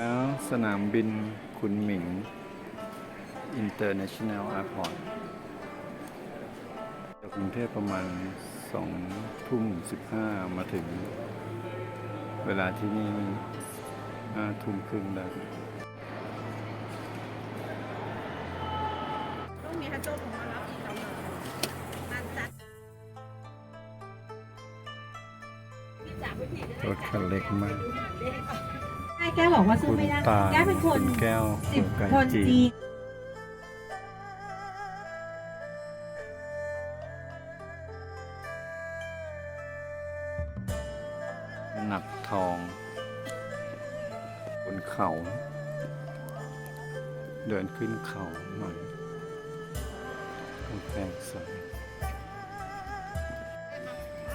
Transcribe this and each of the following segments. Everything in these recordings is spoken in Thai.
แล้วสนามบินคุณหมิง International Airport จากกรุงเทพประมาณสองทุ่มสิบห้ามาถึง เวลาที่นี่ห้าทุ่มครึ่งแล้วต้องมีฮัจโจ้ของมารับอีกสองหน่อยมันจัดพี่จ๋าพี่ผีจะรถคันเล็กมากใช่ แก้วบอกว่าสู้คุณไม่ได้ตาแก้วเป็นคนณแก้วสิบไก่คนจีจีนหนักทอง บนเขา เดินขึ้นเขาหน่อยกำแพงใส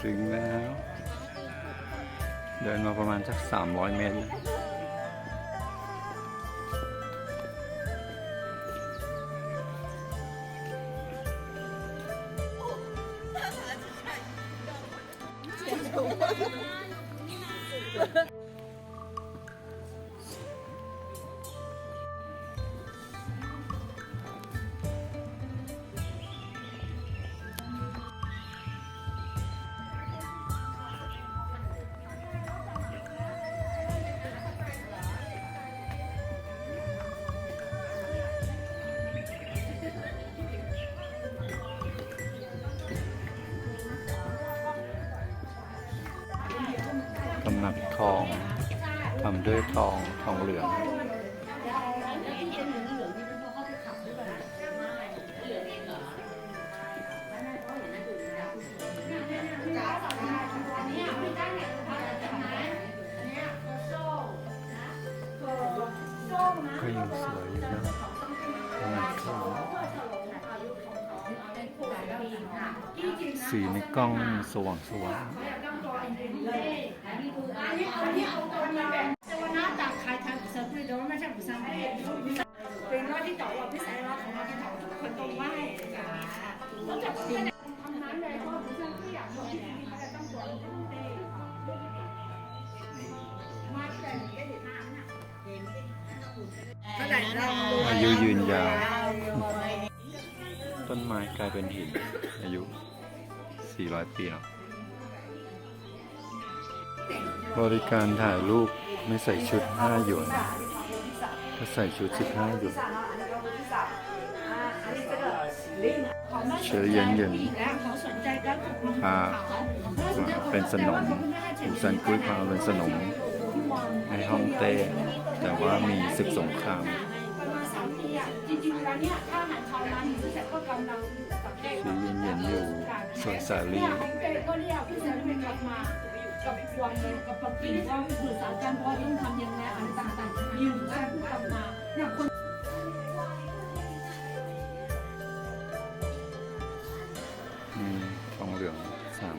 ถึงแล้ว เดินมาประมาณสัก 300 เมตร ต่ได้ดีมากนะก็ได้เราอายุยืนยาว ต้นไม้กลายเป็นหินอายุ 400 ปีแล้วบริการถ่ายรูปไม่ใส่ชุด 5 หยวน ถ้าใส่ชุด 15 หยวนเชื้อเย็นเย็นแล้วเขาสนใจการปลูกพาเป็นสนมอุสันกุ้ยพาเป็นสนมในห้องเต้ แต่ว่ามีศึกสงครามประมาณสามปีอะจริงๆแล้วเนี่ยถ้า สวนสาลีเนี่ยของเต้ก็เนี่ยพี่แซมเป็นกลับมากับวังเลยกับปักกิ่งว่าสื่อสารกันว่าต้องทำยังไงอะไรต่างๆยืมแค่พูดกลับมาเนี่ยคนมีทองเหลืองสาม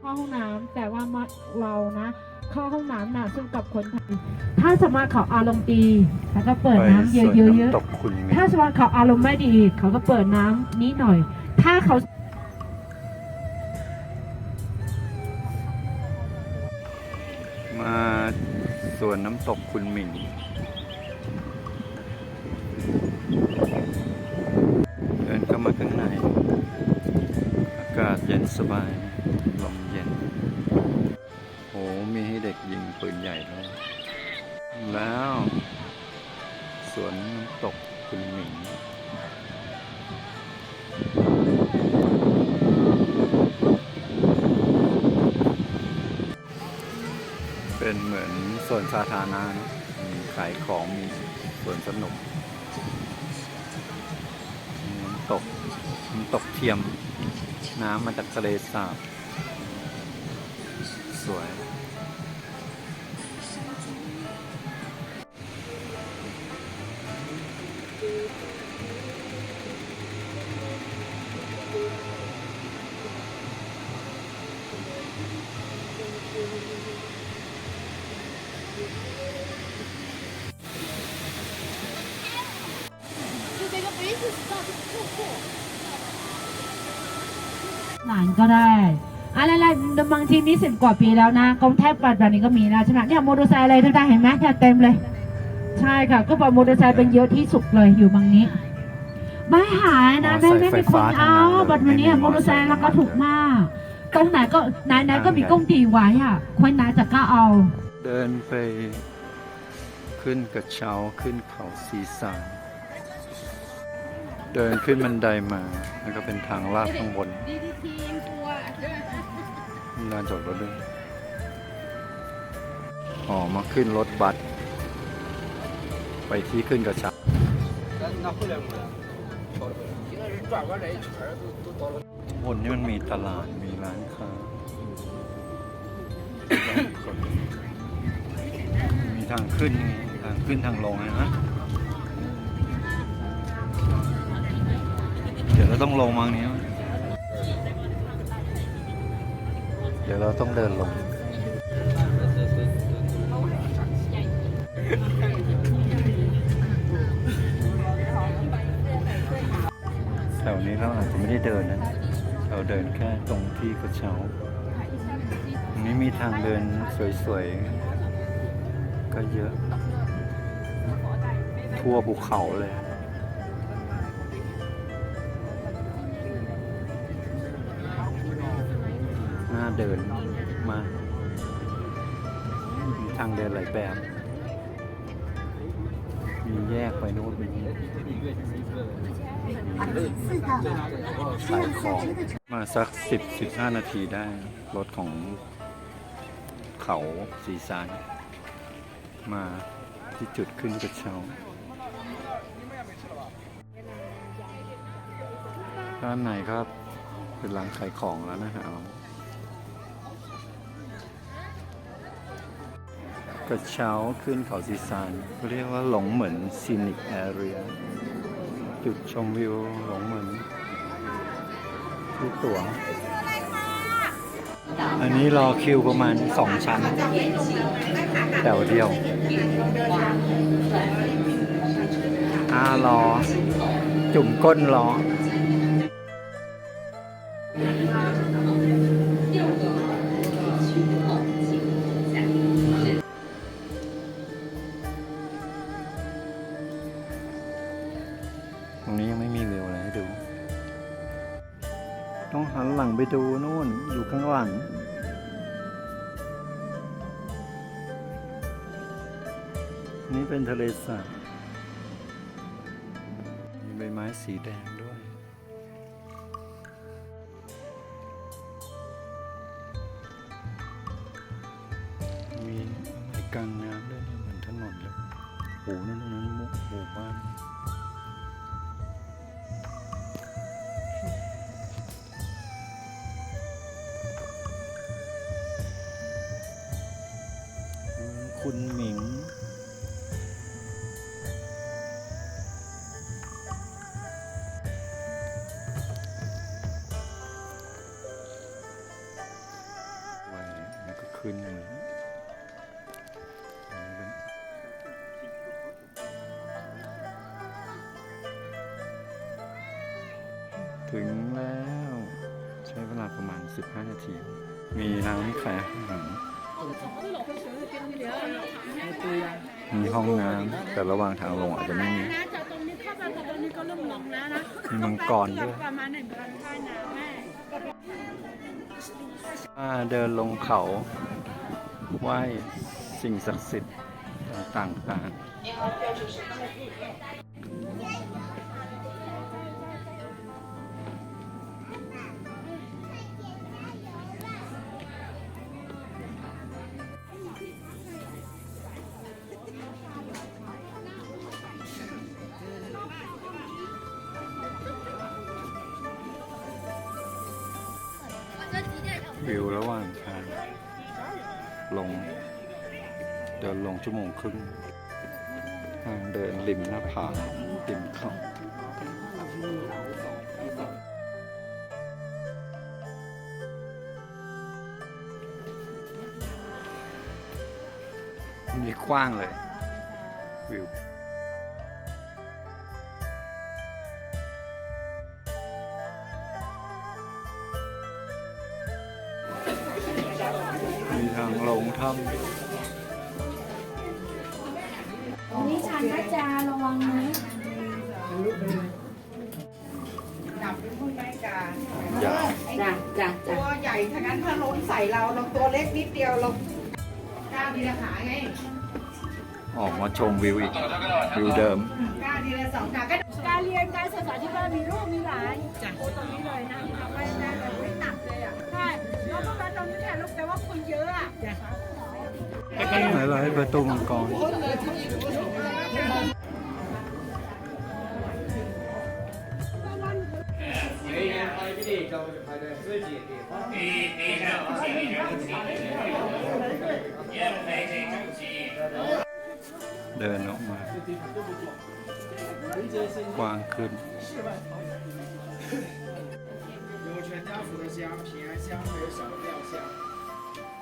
เข้าห้องน้ำแต่ว่ามาเรานะ เข้าห้องน้ำน่ะซึ่งกับคนไทยถ้าสมมติเขาอารมณ์ดีแล้วก็เปิดไปน้ำเยสวนอะๆน้ำตกคุณมิถ้าสมมติเขาอารมณ์ไม่ดี เขาก็เปิดน้ำนี้หน่อย ถ้าเขามาสวนน้ำตกคุณหมิงเดินเข้ามาข้างใน อากาศเย็นสบาย วนสาธารณะมีขายของมีสวนสนุกมีน้ำตกน้ำตกเทียม น้ำมาจากทะเลสาบ สวย ก็ได้อะไรๆบางทีนี่สิบกว่าปีแล้วนะกรุงเทพปัจจุบันนี้ก็มีแล้วใช่ไหมเนี่ยมอเตอร์ไซค์อะไรทุกท่านเห็นไหมเนี่ยเต็มเลย ใช่ค่ะ ก็บอกมอเตอร์ไซค์เป็นเยอะที่สุดเลยอยู่บางนี้ ไม่หายนะไม่ไม่มีคนเอาปัจจุบันนี้มอเตอร์ไซค์ราคาถูกมากตรงไหนก็ไหนไหนๆก็มีกล้องตีไว้อะคนไหนจะกล้าเอา เดินไป ขึ้นกระเช้าขึ้นเขาสีสานเดินขึ้นบันไดมาแล้วก็เป็นทางลาดข้างบน มีลานจอดรถด้วย อ๋อ มาขึ้นรถบัส ไปที่ขึ้นกระช้าบนนี่มันมีตลาด มีร้านค้า มีทางขึ้นไงทางขึ้นทางลงนะเดี๋ยวเราต้องลงมังนี้วะ เดี๋ยวเราต้องเดินลง แถวนี้เราอาจจะไม่ได้เดินนะ เราเดินแค่ตรงที่กระเช้าตรงนี้มีทางเดินสวยๆ ก็เยอะ ทั่วภูเขาเลย เดินมามีทางเดินหลายแบบ มีแยกไปโน้นไปนี้ขายของมาสักสิบสิบห้านาทีได้ รถของเขาสีซานมาที่จุดขึ้นกระเช้าด้านในครับ เป็นร้านขายของแล้วนะฮะ กระเช้าขึ้นเขาสีซานเรียกว่าหลงเหมือนซีนิกแอเรียจุดชมวิวหลงเหมือนที่ตัวอันนี้รอคิวประมาณสองชั้นแถวเดียวอ่ารอ จุ่มก้นรอ คุณหมิง ระหว่างทางลงอาจจะไม่มีนะจากตรงนี้เข้าไปกับตรงนี้ก็เริ่มลงแล้วนะมีมังกรด้วยประมาณหนึ่งพันท่าน้ำแม่อ่าเดินลงเขาไหว้สิ่งศักดิ์สิทธิ์ต่างๆ วิวระหว่างทาง ลง เดินลงชั่วโมงครึ่งทางเดินริมหน้าผาริมเขามีกว้างเลยะระวังนะจับเป็นพวกไม้กาจ้ะจ้ะจ้ะตัวใหญ่ทั้งนั้นถ้าล้มใส่เราเราตัวเล็กนิดเดียวเราก้าวทีละขาไงออกมาชมวิวอีกวิวเดิมก้าวทีละสองขาก็การเรียนการศึกษาที่บ้านมีลูกมีหลานจ้ะโอตรงนี้เลยนะทำไว้ได้เลยไม่ตัดเลยอะใช่เราต้องรัดตรงนี้แทนลูกแต่ว่าคนเยอะอะจ้ะอะไรประตูมังกร เดินออกมา กว้างขึ้น 有全家福的香，平安香还有小的亮香。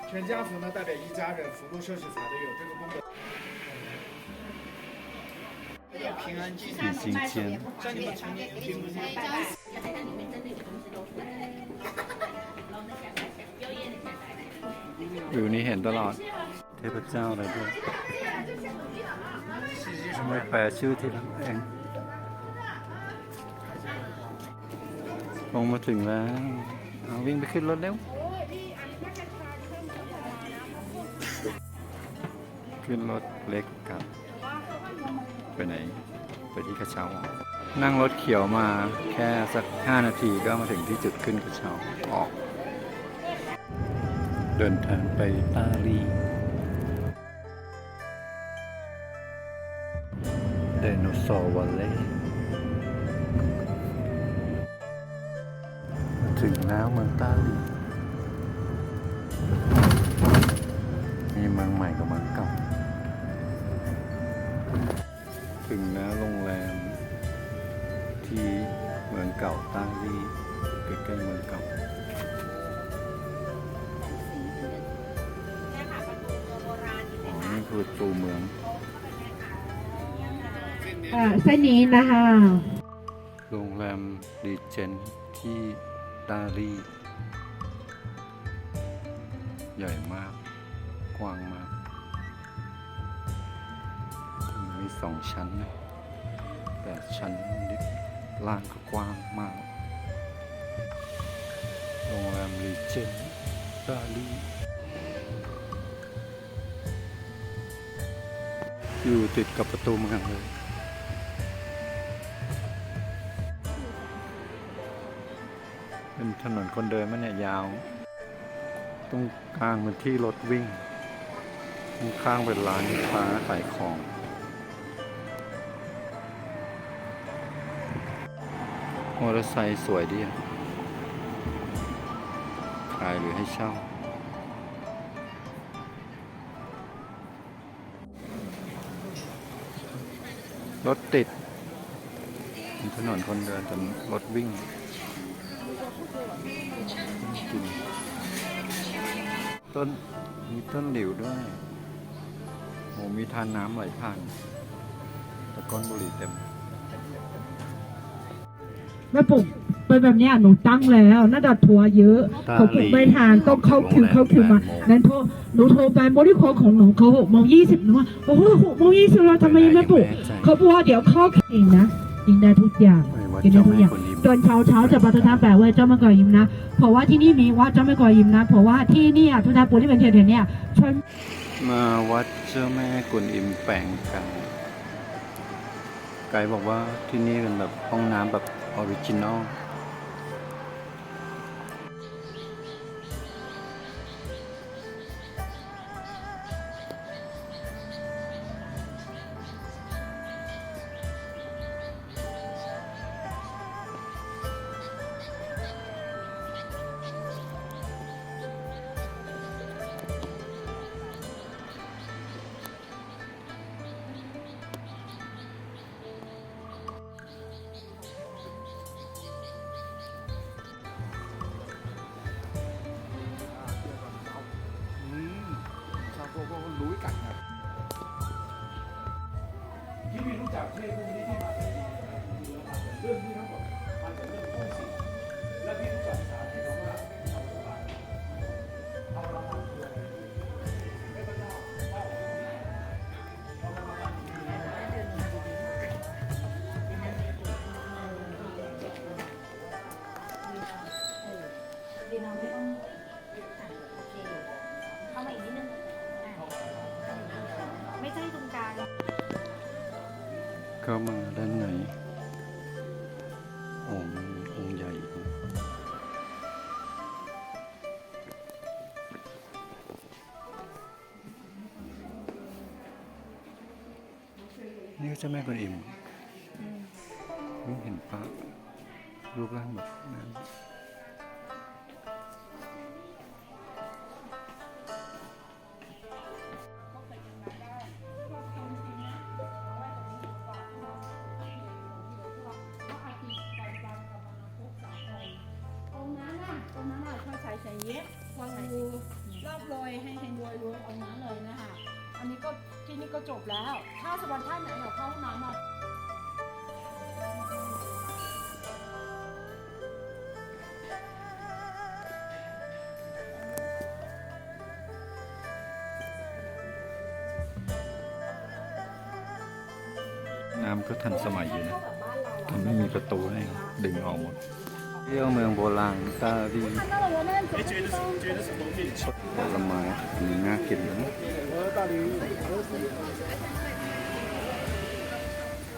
全家福呢代表一家人，福禄寿喜财都有这个功德。平安吉喜新间，像你们成年有并不是 วิวนี้เห็นตลอด เทพเจ้าอะไรด้วยไม่แปลชื่อทีหลังเองลงมาถึงแล้ว เอาวิ่งไปขึ้นรถเร็ว ขึ้นรถเล็กกลับ ไปไหน ไปที่กระเช้า นั่งรถเขียวมาแค่สัก 5 นาทีก็มาถึงที่จุดขึ้นกระเช้าออก เดินทางไปตาลี ไดโนเสาร์วันเล่ถึงแล้วเมืองตาลีมีเมืองใหม่กับเมืองเก่า ถึงแล้วโรงแรม ที่เมืองเก่าตาลีใกล้ๆเมืองเก่าอ๋อนี่คือประตูเมือง อ่าเส้นนี้นะคะโรงแรมดีเจนที่ตาลีใหญ่มาก กว้างมาก มีสองชั้นนะแต่ชั้นนี้ ล่างก็กว้างมาก โรงแรมรีเจนตาลีอยู่ติดกับประตูเมืองเลยเป็นถนนคนเดินมันเนี่ยยาว ตรงกลางเป็นที่รถวิ่ง ข้างเป็นร้านค้าขายของ มอเตอร์ไซค์สวยดีอะขายหรือให้เช่า รถติด ถนนคนเดินแต่รถวิ่งกินต้นมีต้นหลิวด้วยโหมีทานน้ำไหลผ่านตะก้อนบุหรี่เต็ม แม่ปลูกเป็นแบบเนี้ยหนูตั้งแล้วน่าจะทัวร์เยอะตาเขาปลูกไม่ทานต้องเข้าคิวโรงแรมเข้าคิวมาแปดโมงนั้นโทรหนูโทรไปบริคอของหนูเขาหกโมงยี่สิบหนูว่าโอ้โหหกโมงยี่สิบเราทำไมยังไม่ปลูกไม่แน่ใจเขาบอกว่าเดี๋ยวเข้าเองนะกินได้ทุกอย่างไม่ว่ากินได้เจ้าทุกแม่อย่างคนยิ้มตอนเช้าเช้าจะปฏิทับแบบว่าเจ้าแม่กอยิมนะ เพราะว่าที่นี่มีวัดเจ้าแม่กอยิมนะ เพราะว่าที่เนี่ยทุกท่านปูที่เป็นเทียนเนี่ยชนมาวัดเจ้าแม่กุนอิมแปลงกันไกด์บอกว่าที่นี่เป็นแบบห้องน้ำแบบ อ รู้วิกัดครับ ที่มีรู้จักเทพพวกนี้ นี่ก็เจ้าแม่กวนอิมนี่เห็นพระรูปร่างแบบนั้น ก็ทันสมัยอยู่นะมันไม่มีประตูให้ดึงออกหมดเที่ยวเมืองโบราณตาดีผลไม้มีน่ากินเลยนะ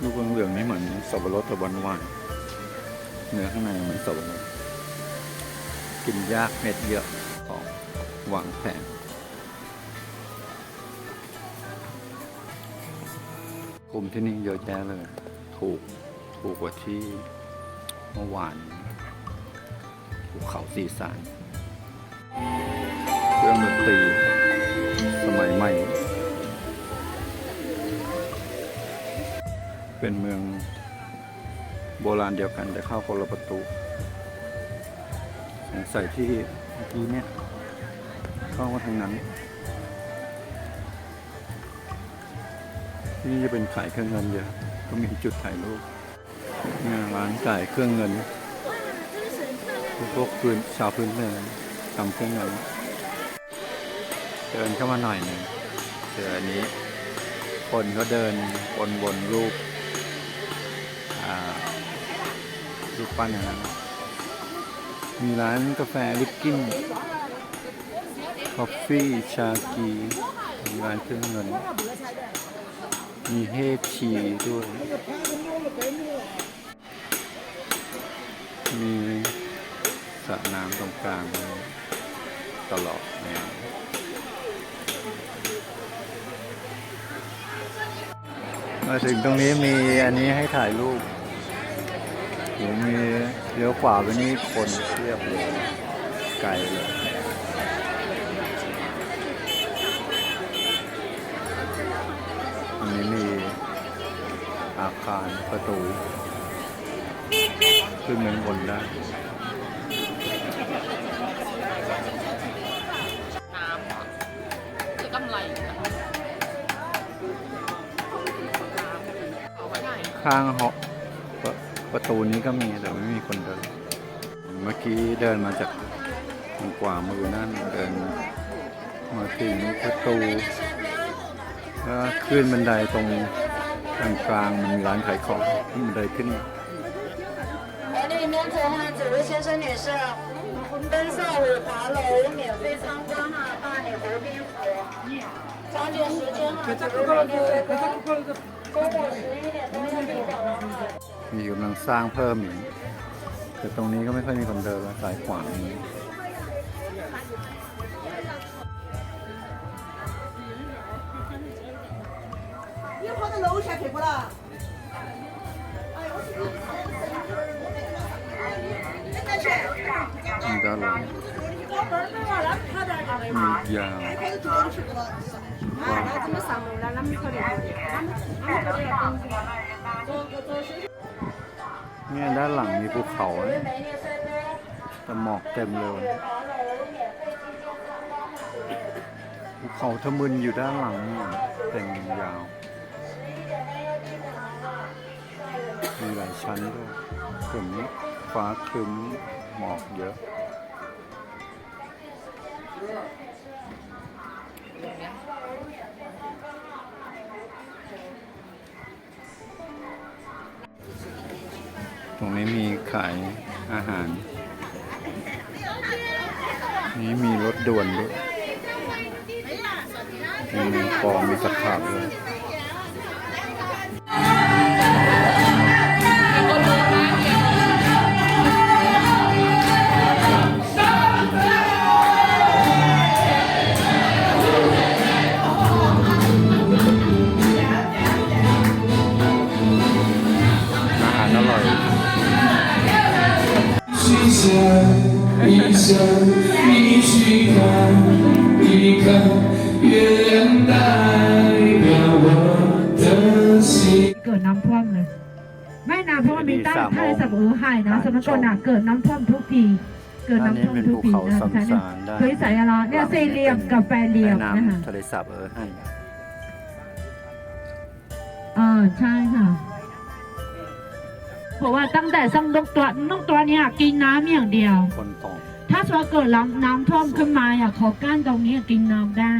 ลูกเหลืองๆนี่เหมือนสับปะรดแต่หวานวานๆเนื้อข้างในเหมือนสับปะรดกินยากเม็ดเยอะของหวานแพง กลุ่มที่นี่เยอะแยะเลย ถูก ถูกกว่าที่เมื่อวานภูเขาสีสานเครื่องดนตรีสมัยใหม่ เป็นเมืองโบราณเดียวกันแต่เข้าคนละประตูสงสัยที่เมื่อกี้เนี่ยเข้ามาทางนั้น ที่นี่จะเป็นขายเครื่องเงินเยอะก็มีจุดถ่ายรูปงานร้านขายเครื่องเงินพวกพื้นชาวพื้นเมืองทำเครื่องเงินเดินเข้ามาหน่อยหนึ่งเจออันนี้ คนก็เดินวนวนรูปรูปปั้นอย่างนั้นมีร้านกาแฟลิปกิ้นคอฟฟี่ชากีมีร้านเครื่องเงิน มีเฮดชีด้วย มีสระน้ำตรงกลางตลอดแนวมาถึงตรงนี้มีอันนี้ให้ถ่ายรูปโหมีเลี้ยวขวาไปนี่คนเทียบเลยไกลเลย คารประตู ขึ้นเมืองบนได้คือกำไรนะคะเอาไว้ไหนข้างหอประประตูนี้ก็มีแต่ไม่มีคนเดิน เมื่อกี้เดินมาจากทางขวามือนั่นเดินมาถึงประตูแล้วขึ้นบันไดตรง กลางกลางๆมันมีร้านขายของขึ้นบันไดขึ้น 来这边前哈，几位先生女士，登上五华楼免费参观哈大理国宾府。讲解时间哈，九月六日中午十一点钟要闭馆了哈。 มีกำลังสร้างเพิ่มอีกแต่ตรงนี้ก็ไม่ค่อยมีคนเดินแล้วสายขวานี้ ด้านหลังมียาวเนี่ยด้านหลังมีภูเขาแต่หมอกเต็มเลยภูเขาทะมึนอยู่ด้านหลังเต็มยาว มีหลายชั้นด้วยถึงฟ้าคึ้มหมอกเยอะ ตรงนี้มีขายอาหาร นี่มีรถด่วนด้วยมีปองมีตะขาบด้วย 闭上你去看一看，月亮代表我的心。 เกิดน้ำท่วมเลย ไม่นะเพราะว่ามีตั้งท่าสับเออให้นะสมัยก่อนน่ะเกิดน้ำท่วมทุกปี เกิด อัน น้ำ นี้ ท่วม เป็น ทุก ภู ปี เขา นะ สัม ใช่ สารได้ เคยใส่อะไรเนี่ยสี่เหลี่ยมกับแปดเหลี่ยม แม่ นะคะ น้ำทะเลสาบเออให้ เออใช่ค่ะเพราะว่าตั้งแต่สร้างนกตัวนกตัวเนี่ยกินน้ำอย่างเดียว คนตก ถ้าสมมติเกิดน้ำน้ำท่วมขึ้นมาอยากขอกั้นตรงนี้กินน้ำได้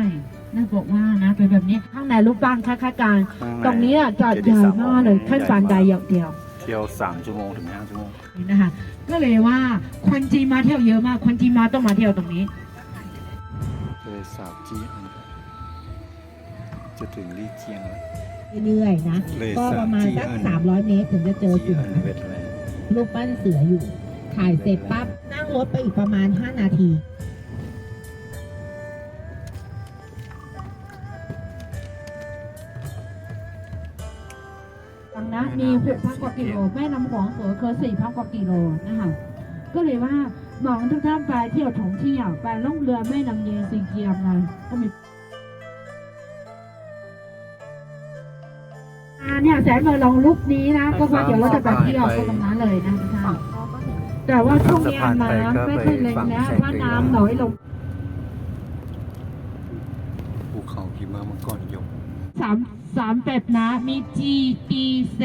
นะบอกว่านะเป็นแบบนี้ข้างในรูปบ้านคล้ายๆกันข้างในตรงนี้อะจอดใหญ่มากเลยขึ้นบันไดอย่างเดียวเที่ยวสามชั่วโมงถึงห้าชั่วโมงนะคะก็เลยว่าคนจีนมาเที่ยวเยอะมากคนจีนมาต้องมาเที่ยวตรงนี้ทะเลสาบจีอันจะถึงลี่เจียงแล้วเรื่อยๆนะเลยก็ประมาณสักสามที่อันสามร้อยเมตรถึงจะเจอจีจุดอันเวทแลนด์รูปปั้นเสืออยู่ถ่ายเสร็จปั๊บนั่ง รถไปอีกประมาณ 5 นาทีฟังนะมีหกพันกว่ากิโลแม่น้ำหวงเสือเคยสี่พันกว่ากิโลนะคะก็เลยว่าหมองทุกท่านไปเที่ยวถงที่อยากไปล่องเรือแม่น้ำเยสีเกียมเลยก็มีอ่าเนี่ยแสงเงยลองลุกนี้นะ ก็ว่าเดี๋ยวเราจะไปเที่ยวก็ตรงนั้นเลยนะทุกท่าน แต่ว่าช่วงนี้น้ำไม่ค่อยแรงนะเพราะน้ำน้อยลงภูเขาหิมะมังกรยกสามสามเป็ดนะ มี GTC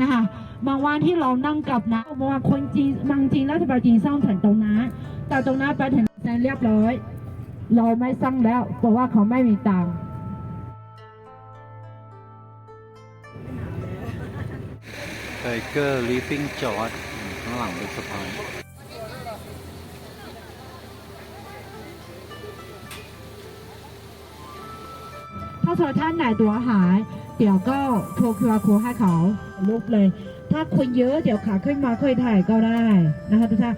นะคะบางวันที่เรานั่งกลับนะบางวันคนจีนบางจีนรัฐบาลจีนสร้างถึงตรงนั้นแต่ตรงนั้นไปถึงแสนเรียบร้อย เราไม่สร้างแล้วเพราะว่าเขาไม่มีตังค์ไทเกอร์ลิฟฟิงจอร์ด ข้างหลังเป็นสะพานถ้าเธอท่านไหนตัวหาย เดี๋ยวก็โทรคิวอาร์ให้เขาลุกเลย ถ้าคนเยอะเดี๋ยวขาขึ้นมาค่อยถ่ายก็ได้นะคะทุกท่าน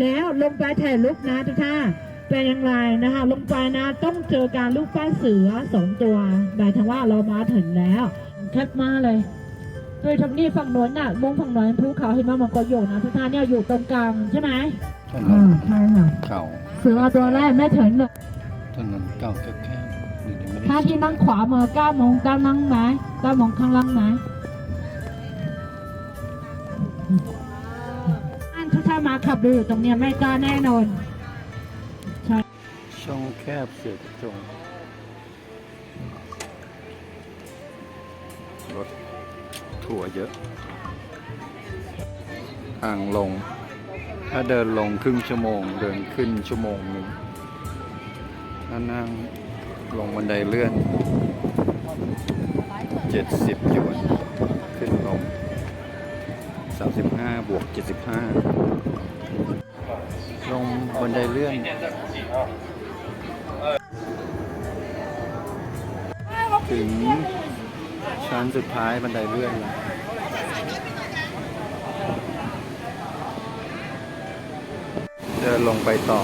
แล้วลงไปถ่ายรูปนะทุกท่านเป็นอย่างไรนะคะ ลงไปนะต้องเจอการลูกป้าเสือสองตัวหมายถึงว่าเรามาถึงแล้วแคบมากเลย โดยทางนี้ฝั่งโน้นน่ะมุมฝั่งโน้นภูเขาหิมะมันก็อยู่นะทุกท่านเนี่ยอยู่ตรงกลางใช่ไหมถนอ่านใช่ค่ะเก่าเสือตัวแรกไม่ถึงเลยถนนเก่าแคบๆนี่ยังไม่ได้ถ้าที่นั่งขวามือเก้าโมงเก้านั่งไหมเก้าโมงข้างล่างไหมอันทุกท่านมาขับดูอยู่ตรงเนี้ยไม่กล้าแน่นอนช่องแคบเสือกระจงรถ ถั่วเยอะทางลง ถ้าเดินลงครึ่งชั่วโมง เดินขึ้นชั่วโมงหนึ่งถ้านั่งลงบันไดเลื่อน 70หยวน ขึ้นลง 35 บวก 75 ลงบันไดเลื่อนถึง ชั้นสุดท้ายบันไดเลื่อนแล้วเดินลงไปต่อ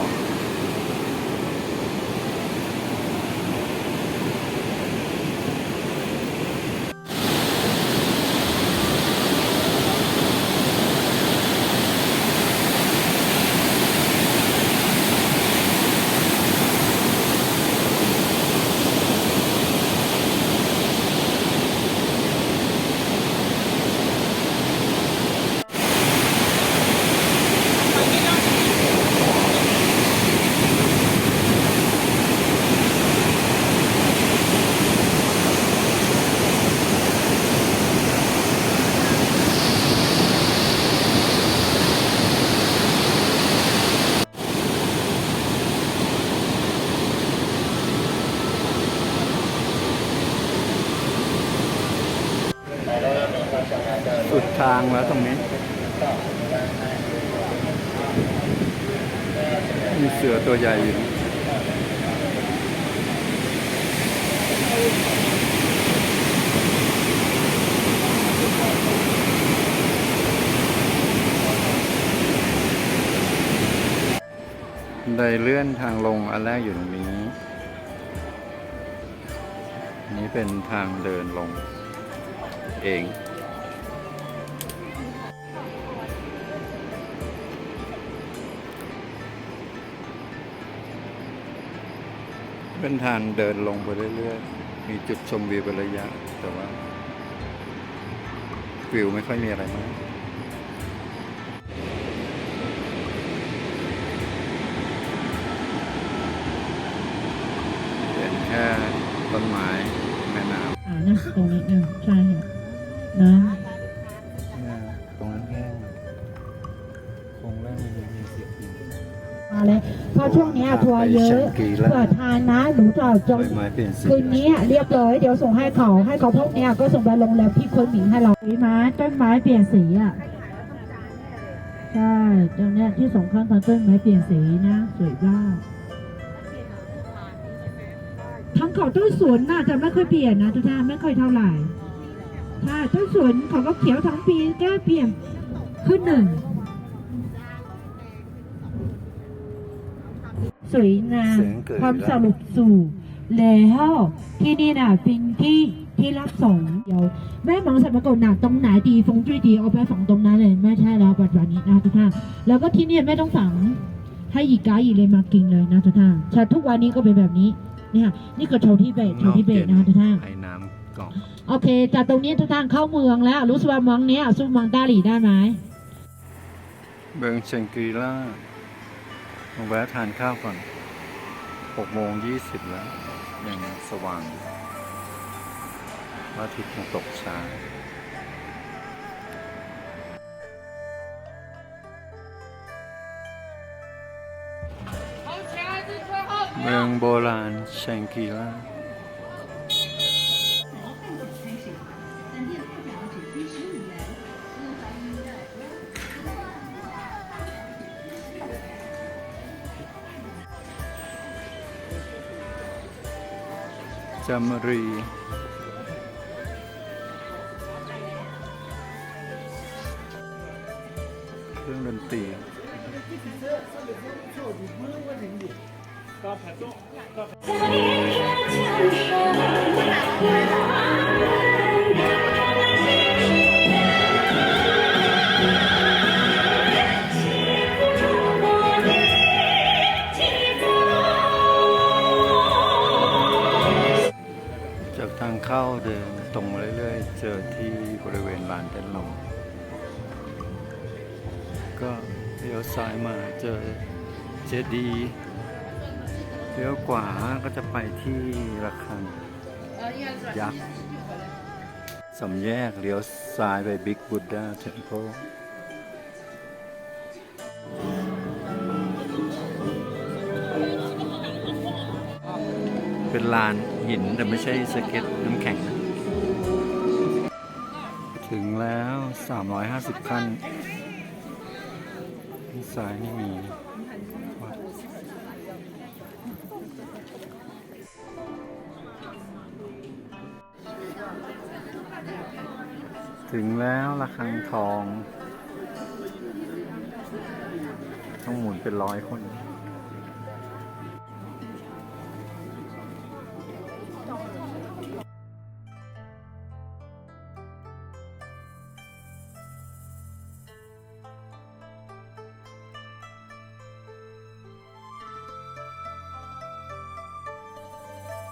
างแล้วตรงนี้ มีเสือตัวใหญ่อยู่ไดเลื่อนทางลงอันแรกอยู่ตรงนี้ นี้เป็นทางเดินลงเอง เป็นทางเดินลงไปเรื่อยๆ มีจุดชมวิวเป็นระยะ แต่ว่า วิวไม่ค่อยมีอะไรมากเห็นแค่ต้นไม้แม่น้ำอ่านะตรงนี้นะใช่ค่ะนะาะช่วงเนี้ยทัวร์เยอะเผื่อทานนะหนูจะจองไม้เปลี่ยนคืนนี้เรียบร้อยเดี๋ยวส่งให้เขาให้เขาพวกเนี้ยก็ส่งไปโรงแรมที่คนหมิงให้เราต้นไม้ต้นไม้เปลี่ยนสีอะใช่ตรงเนี้ยที่สองข้างทางต้นไม้เปลี่ยนสีนะสวยมากทั้งเขาต้นสวนน่าจะไม่ค่อยเปลี่ยนนะทุกท่านไม่ค่อยเท่าไหร่ใช่ต้นสวนเขาก็เขียวทั้งปีแค่เปลี่ยนขึ้นหนึ่ง สวยงามเสียงเกิดความสรุปสู่แล้วที่นี่น่ะเป็นที่ที่รับส่งเดี๋ยวแม่มองสมกลหนักตรงไหนดีฟงจุ้ยดีเอาไปฝังตรงนั้นเลยไม่ใช่แล้วปัจจุบันนี้นะทุกท่านแล้วก็ที่เนี่ยไม่ต้องฝังให้อีกาอีเลยมากินเลยนะทุกท่านชาทุกวันนี้ก็เป็นแบบนี้เนี่ยนี่ก็โชว์ที่เบตโชว์ที่เบตนะคะทุกท่านไอ้น้ำกล่องโอเคจากตรงนี้ทุกท่านเข้าเมืองแล้วรู้สึกว่าเมืองเนี้ยสู้เมืองต้าหลีได้ไหมเบิงเชงกรีล่า มาแวะทานข้าวก่อนหกโมงยี่สิบแล้วยังสว่างพระอาทิตย์ยังตกช้าเมืองโบราณเชงกีล่า จำรีเครื่องดนตรีจาก เจอที่บริเวณลานเต้นลมก็เลี้ยวซ้ายมาเจอเจดีเลี้ยวขวาก็จะไปที่ระฆังยักษ์สามแยกเลี้ยวซ้ายไปบิ๊กบุดดาเทมเพลเป็นลานหินแต่ไม่ใช่สเก็ตน้ำแข็งนะ ถึงแล้ว 350 ขั้นที่ซ้ายนี่มีวัดถึงแล้วระฆังทอง ต้องหมุนเป็นร้อยคน